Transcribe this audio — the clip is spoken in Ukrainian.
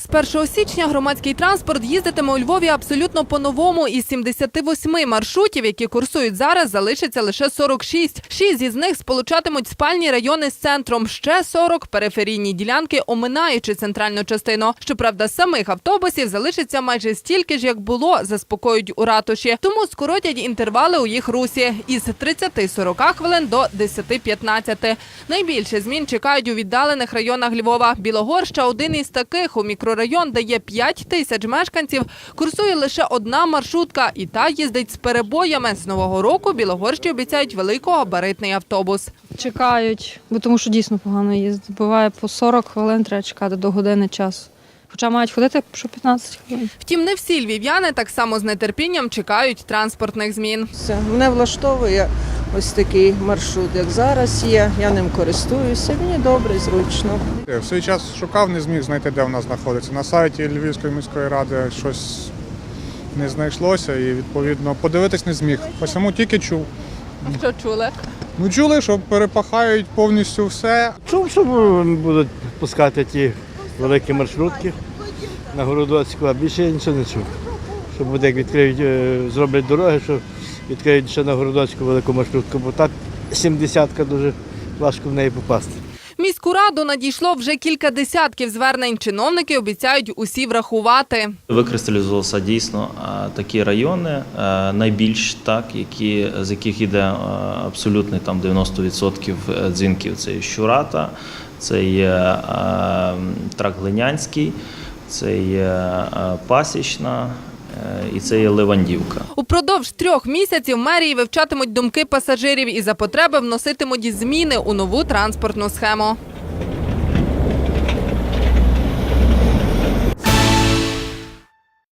З 1 січня громадський транспорт їздитиме у Львові абсолютно по-новому. Із 78 маршрутів, які курсують зараз, залишиться лише 46. Шість із них сполучатимуть спальні райони з центром. Ще 40 – периферійні ділянки, оминаючи центральну частину. Щоправда, самих автобусів залишиться майже стільки ж, як було, заспокоюють у ратуші. Тому скоротять інтервали у їх русі із 30-40 хвилин до 10-15. Найбільше змін чекають у віддалених районах Львова. Білогорща – один із таких. У мікрорайон, де є 5 тисяч мешканців, курсує лише одна маршрутка, і та їздить з перебоями. З нового року Білогорщі обіцяють великогабаритний автобус. Чекають, бо тому що дійсно погано їздить. Буває по 40 хвилин треба чекати до години часу. Хоча мають ходити що 15 хвилин. Втім, не всі львів'яни так само з нетерпінням чекають транспортних змін. Все. Мене влаштовує ось такий маршрут, як зараз є. Я ним користуюся. Мені добре, і зручно. Я В свій час шукав, не зміг знайти, де вона знаходиться. На сайті Львівської міської ради щось не знайшлося і відповідно подивитись не зміг. Посему тільки чув. А Що чули? Ну чули, що перепахають повністю все, Чув, що будуть пускати ті великі маршрутки на Городоцьку, а більше я нічого не чув. Що буде, як відкриють, е, зроблять дороги, що відкриють ще на Городоцьку велику маршрутку, бо так 70-ка дуже важко в неї попасти. Міську раду надійшло вже кілька десятків звернень. Чиновники обіцяють усі врахувати. Викристалізувалися дійсно е, такі райони, е, найбільш так, які, з яких йде е, абсолютний там 90% дзвінків. Це є Щурата, це є е, Трак Глинянський, це є е, Пасічна е, і це є Левандівка. Упродовж трьох місяців мерії вивчатимуть думки пасажирів і за потреби вноситимуть зміни у нову транспортну схему.